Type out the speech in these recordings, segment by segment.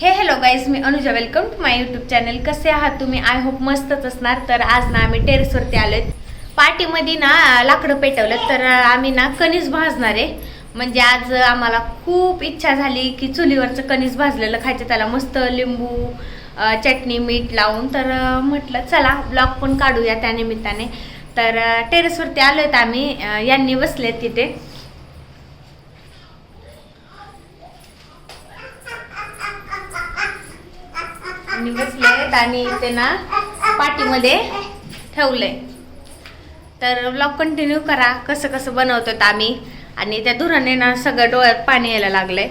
हे hello guys me Anuja welcome to my YouTube channel कसे आहात तुम्ही? आय होप मस्तच असणार. तर आज ना आम्ही टेरेसवरती आलो आहेत पार्टीमध्ये ना लाकडं पेटवलं तर आम्ही ना कणीस भाजणार आहे. म्हणजे आज आम्हाला खूप इच्छा झाली की चुलीवरचं कणीस भाजलेलं खायचं. त्याला मस्त लिंबू चटणी मीठ लावून. तर म्हटलं चला ब्लॉग पण काढूया त्या निमित्ताने. तर टेरेसवरती आलो आहेत आम्ही. यांनी बसले तिथे. आणि बसलेत आणि ते ना पाठीमध्ये ठेवलंय. तर ब्लॉग कंटिन्यू करा. कसं कसं बनवतो आम्ही. आणि त्या धुराने ना सगळं डोळ्यात पाणी यायला लागलंय.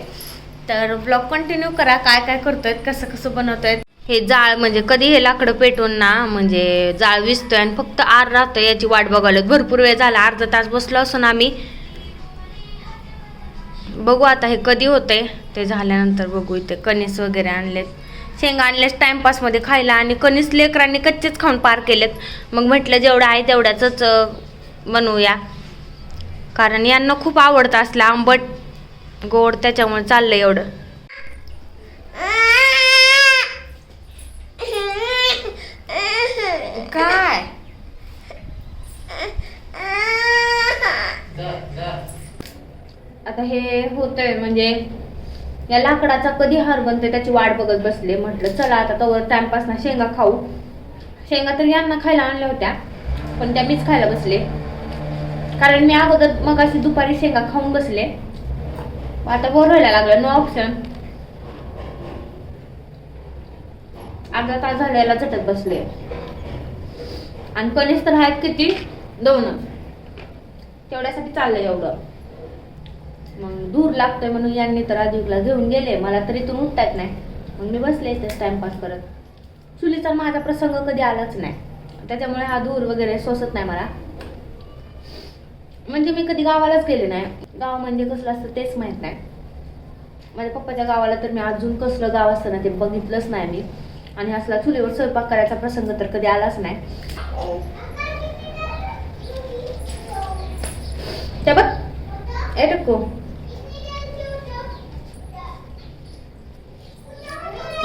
तर ब्लॉग कंटिन्यू करा. काय काय करतोय कसं कसं बनवतोय हे जाळ म्हणजे कधी हे लाकडं पेटवून ना म्हणजे जाळ विसतोय आणि फक्त आर राहतोय याची वाट बघायला. भरपूर वेळ झाला. अर्धा तास बसलो असून आम्ही. बघू आता हे कधी होतंय. ते झाल्यानंतर बघू इथे कणीस वगैरे आणलेत. शेंगा आणलेस टाइमपासमध्ये खायला आणि कणीस लेकरांनी कच्चेच खाऊन पार केलेत. मग म्हटलं जेवढं आहे तेवढ्याच बनवूया. कारण यांना खूप आवडतं असलं आंबट गोड त्याच्यामुळे चाललं एवढं. काय? आता हे होतंय म्हणजे या लाकडाचा कधी हार बनतोय त्याची वाट बघत बसले. म्हटलं चला आता तवर टाइमपास ना शेंगा खाऊ. शेंगा तर यांना खायला आणल्या होत्या पण त्या मीच खायला बसले. कारण मी अगोदर मग अशी दुपारी शेंगा खाऊन बसले. आता बोर व्हायला लागलं नो ऑप्शन अर्धा तास झालेला झटत बसले. आणि कणीस तर आहेत किती? दोनच तेवढ्यासाठी चाललंय एवढं. मग दूर लागतोय म्हणून यांनी तर अधिकला घेऊन गेले. मला तर इथून उठता येत नाही. मग मी बसले इथेच टाइमपास करत. चुलीचा माझा प्रसंग कधी आलाच नाही. त्याच्यामुळे हा धूर वगैरे सोसत नाही मला. म्हणजे मी कधी गावालाच गेले नाही. गाव म्हणजे कसलं असतं तेच माहीत नाही. माझ्या पप्पाच्या गावाला तर मी अजून कसलं गाव असतं ना ते बघितलंच नाही मी. आणि असला चुलीवर स्वयंपाक करायचा प्रसंग तर कधी आलाच नाही. त्या बघ. ए टक्को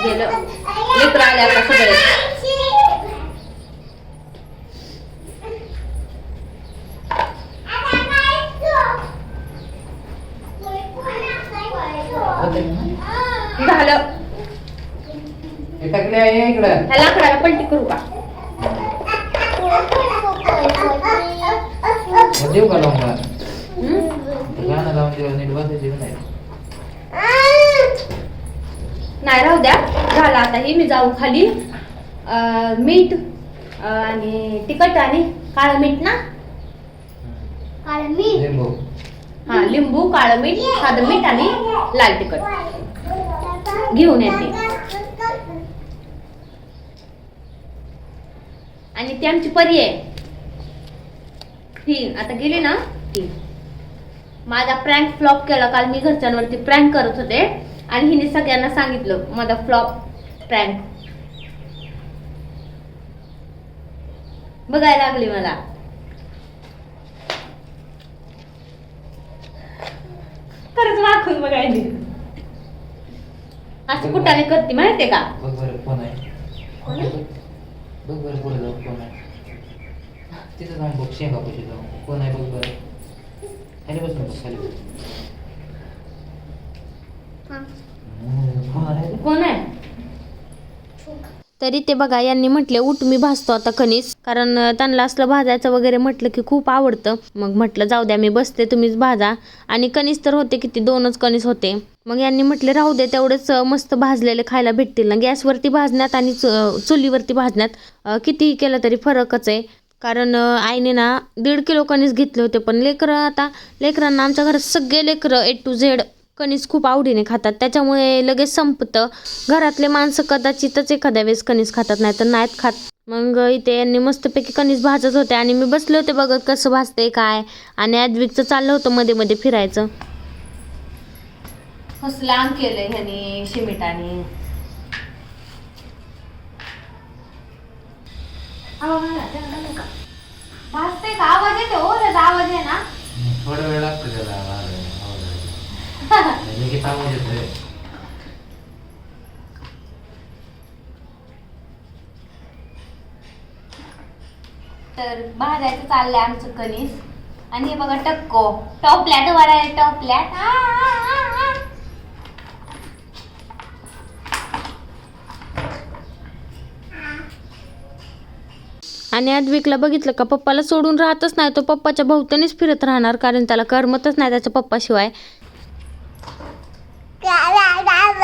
गेलं. लेकर आले आता सगळे झालं. ह्या लाकडाला पलटी करू का? देऊ का लावून? गाणं लावून देऊ नीट बसायची नाही नाही राहू द्या. झालं आता हे मी जाऊ खाली. अं, मीठ आणि तिखट आणि काळं मीठ ना? लिंबू. हा लिंबू काळं मीठ साधं मीठ आणि लाल तिखट. घेऊन येते. आणि ती आमची परी आहे. ही आता गेली ना? ती. माझा प्रँक फ्लॉप केला काल मी घरच्यांवरती प्रँक करत होते. आणि हिने सगळ्यांना सांगितलं माझा फ्लॉप प्रँक. बघायला लागली मला. खरंच वाकून बघायली. असं कुठाने करते माहितीये का? बघ बरं कोण आहे? बघ बरं पुढे जाऊ कोण आहे? तिथं जाऊन बघ शेंगा कशी जाऊ कोण आहे बघ बरं? खाली बसून बघ खाली बस. कोण आहे? तरी ते बघा यांनी म्हटले उठ मी भाजतो आता कणीस. कारण त्यांना असलं भाजायचं वगैरे म्हटलं की खूप आवडतं. मग म्हटलं जाऊ द्या मी बसते तुम्हीच भाजा. आणि कणीस तर होते किती दोनच कणीस होते. मग यांनी म्हटले राहू दे तेवढेच मस्त भाजलेले खायला भेटतील ना. गॅसवरती भाजण्यात आणि चुलीवरती भाजण्यात कितीही केलं तरी फरकच आहे. कारण आईने ना दीड किलो कणीस घेतले होते. पण लेकरं आता लेकरांना आमच्या घरात सगळे लेकरं ए टू झेड कणीस खूप आवडीने खातात. त्याच्यामुळे लगेच संपतं. घरातले माणसं कदाचितच एखाद्या वेळेस कणीस खातात नाही तर नाहीत खात. मग इथे यांनी मस्तपैकी कणीस भाजत होते आणि मी बसले होते बघत कसं भाजते काय. आणि ॲडविकचं चाललं होतं मध्ये मध्ये फिरायचं. कसलं आम केलंय ह्यानी शिमिटाने. भाजते का? आवाज येतो हो आवाज आहे ना. थोडा वेळ लागतो त्याला 이게 따먹게 돼. तर भाजायचं चाललंय आमचं कणीस आणि हे बघा टक्को टॉपल्याट वराय हो टॉपल्याट आ, आ, आ, आ. आणि अद्विकला बघितलं का पप्पाला सोडून राहतच नाही तो पप्पाच्या भोवतणीच फिरत राहणार कारण त्याला करमतच नाही त्याच्या पप्पाशिवाय Cái 啦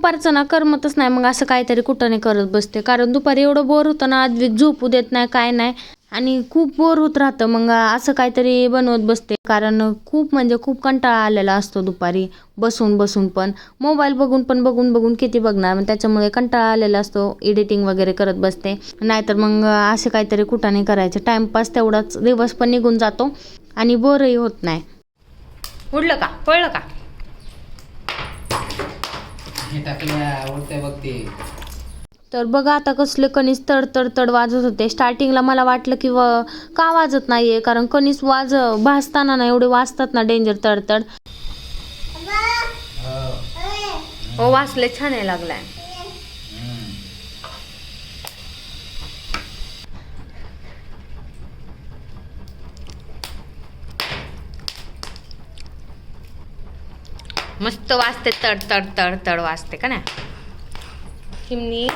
दुपारचं ना करमतच नाही मग असं काहीतरी कुठं नाही करत बसते. कारण दुपारी एवढं बोर होतं ना अद्विक झोपू देत नाही काय नाही. आणि खूप बोर होत राहतं मग असं काहीतरी बनवत बसते. कारण खूप म्हणजे खूप कंटाळा आलेला असतो दुपारी बसून बसून पण. मोबाईल बघून पण बघून बघून किती बघणार मग त्याच्यामुळे कंटाळा आलेला असतो एडिटिंग वगैरे करत बसते. नाहीतर मग असं काहीतरी कुठं नाही करायचं. टाईमपास तेवढाच दिवस पण निघून जातो आणि बोरही होत नाही. उडलं का? पळलं का? हे टाकल्या उडतंय बघ ते तर बघा आता कसले कणीस तड तड तड वाजत होते. स्टार्टिंगला मला वाटलं की व का वाजत नाहीये? कारण कणीस वाज भाजताना ना एवढे वाजतात ना डेंजर तडतड हो. वाचले छान आहे लागलाय. मस्त वाजते तड तड तड तड वाजते का नाही? चिमणी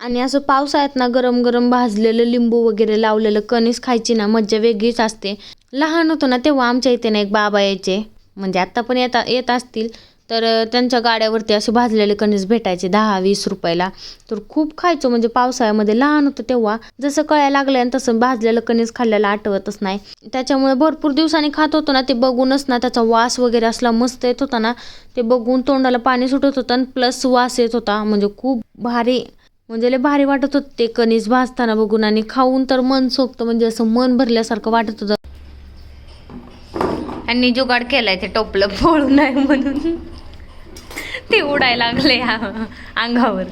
आणि असं पावसाळ्यात ना गरम गरम भाजलेलं लिंबू वगैरे लावलेलं कणीस खायची ना मज्जा वेगळीच असते. लहान होतो ना तेव्हा आमच्या इथे ना एक बाबा यायचे. म्हणजे आत्ता पण येता येत असतील. तर त्यांच्या गाड्यावरती असे भाजलेले कणीस भेटायचे दहा वीस रुपयाला. तर खूप खायचो म्हणजे पावसाळ्यामध्ये लहान होतं तेव्हा. जसं कळायला लागलं आणि तसं भाजलेलं कणीस खाल्ल्याला आठवतच नाही. त्याच्यामुळे भरपूर दिवसांनी खात होतो ना ते बघूनच ना त्याचा वास वगैरे असला मस्त येत होता ना ते बघून तोंडाला पाणी सुटत होतं आणि प्लस वास येत होता. म्हणजे खूप भारी म्हणजे लय भारी वाटत होतं ते कणीस भाजताना बघून आणि खाऊन तर मन सोपतं म्हणजे असं मन भरल्यासारखं वाटत होतं. त्यांनी जुगाड केलाय ते टोपलं फोडू नये म्हणून. ते उडायला लागले अंगावर.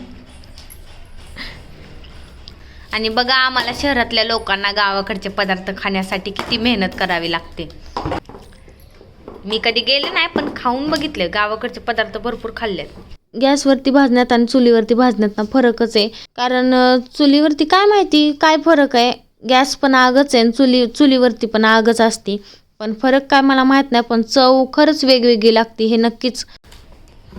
आणि बघा आम्हाला शहरातल्या लोकांना गावाकडचे पदार्थ खाण्यासाठी किती मेहनत करावी लागते. मी कधी गेले नाही पण खाऊन बघितले. गावाकडचे पदार्थ भरपूर खाल्लेत. गॅसवरती भाजण्यात आणि चुलीवरती भाजण्यात ना फरकच आहे. कारण चुलीवरती काय माहिती? काय फरक आहे? गॅस पण आगच आहे चुली चुलीवरती पण आगच असते. पण फरक काय मला माहीत नाही पण चव खरंच वेगवेगळी लागते हे नक्कीच.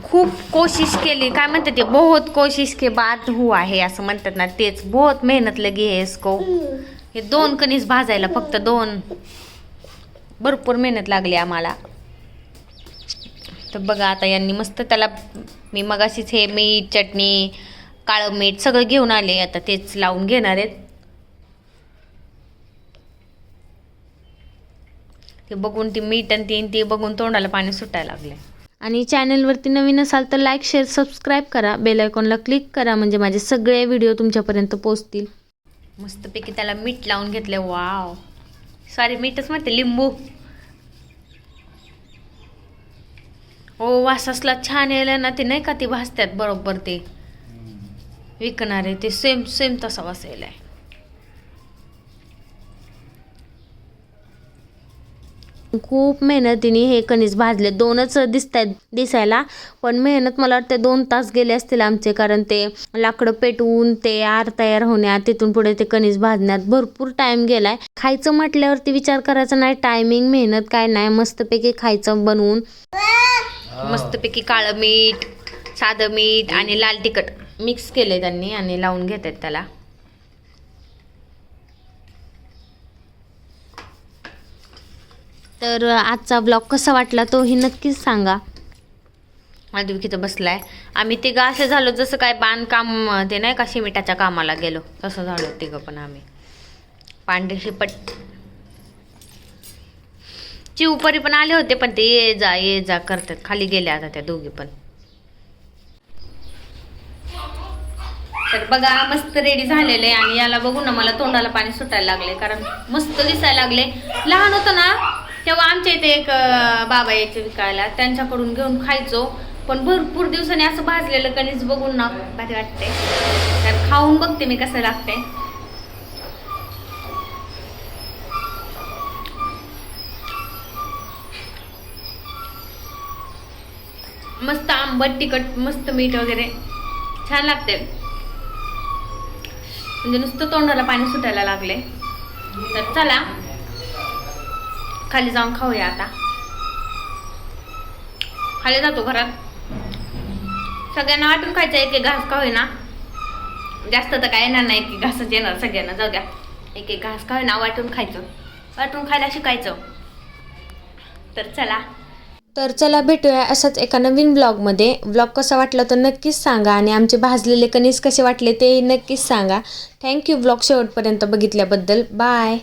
खूप कोशिश केली. काय म्हणते ते? बहुत कोशिश के बाद हुआ आहे असं म्हणतात ना तेच. बहुत मेहनत लगी है इसको. हे दोन कणीस भाजायला फक्त दोन. भरपूर मेहनत लागली आम्हाला. तर बघा आता यांनी मस्त त्याला मी मगाशीच हे मीठ चटणी काळं मीठ सगळं घेऊन आले. आता तेच लावून घेणार आहेत. ते बघून ती मीठ आणि ती ती बघून तोंडाला पाणी सुटायला लागले. आणि चॅनलवरती नवीन असाल तर लाईक शेअर सबस्क्राईब करा. बेल आयकॉनला क्लिक करा म्हणजे माझे सगळे व्हिडिओ तुमच्यापर्यंत पोचतील मस्तपैकी त्याला मीठ लावून घेतले. वाव सॉरी मीठच म्हणते लिंबू. हो वास असला छान यायला ना ते नाही का ते भाजतात बरोबर ते. विकणारे ते सेम सेम तसा वास यायलाय. खूप मेहनतीने हे कणीस भाजले. दोनच दिसत आहेत दिसायला पण मेहनत मला वाटते दोन तास गेले असतील आमचे कारण ते लाकडं पेटवून ते आर तयार होण्यात तिथून पुढे ते कणीस भाजण्यात भरपूर टाइम गेलाय. खायचं म्हटल्यावरती विचार करायचा नाही टायमिंग मेहनत काय नाही मस्तपैकी खायचं बनवून. मस्तपैकी काळं मीठ साधं मीठ आणि लाल तिखट मिक्स केले त्यांनी आणि लावून घेत आहेत त्याला. तर आजचा ब्लॉग कसा वाटला तोही नक्कीच सांगा. माधवी इथं बसलाय. आम्ही तिघं असे झालो जसं काय बांधकाम ते नाही का शिमिटाच्या कामाला गेलो. तसं झालो तिघं पण आम्ही. पांढरी पट चिवपरी पण आले होते पण ते ये जा ये जा करतात. खाली गेले आता त्या दोघी पण. तर बघा मस्त रेडी झालेले आणि याला बघून ना मला तोंडाला पाणी सुटायला लागले कारण मस्त दिसायला लागले लहान होतं ना तेव्हा आमच्या इथे एक बाबा यायचे विकायला. त्यांच्याकडून घेऊन खायचो. पण भरपूर दिवसांनी असं भाजलेलं कणीस बघून ना भारी वाटते तर खाऊन बघते मी कसं लागते मस्त आंबट तिखट मस्त मीठ वगैरे. छान लागते म्हणजे नुसतं तोंडाला पाणी सुटायला लागले तर चला. खाली जाऊन खाऊया आता. खाली जातो घरात. सगळ्यांना वाटून खायचं एक एक घास खाऊ ना जास्त तर काय येणार नाही की घासच येणार सगळ्यांना जाऊ द्या. एक एक घास खाऊ ना वाटून खायचं. वाटून खायला शिकायचं. तर चला. तर चला भेटूया असाच एका नवीन ब्लॉगमध्ये ब्लॉग कसा वाटला तर नक्कीच सांगा आणि आमचे भाजलेले कणीस कसे वाटले ते नक्कीच सांगा. थँक्यू ब्लॉग शेवटपर्यंत बघितल्याबद्दल. बाय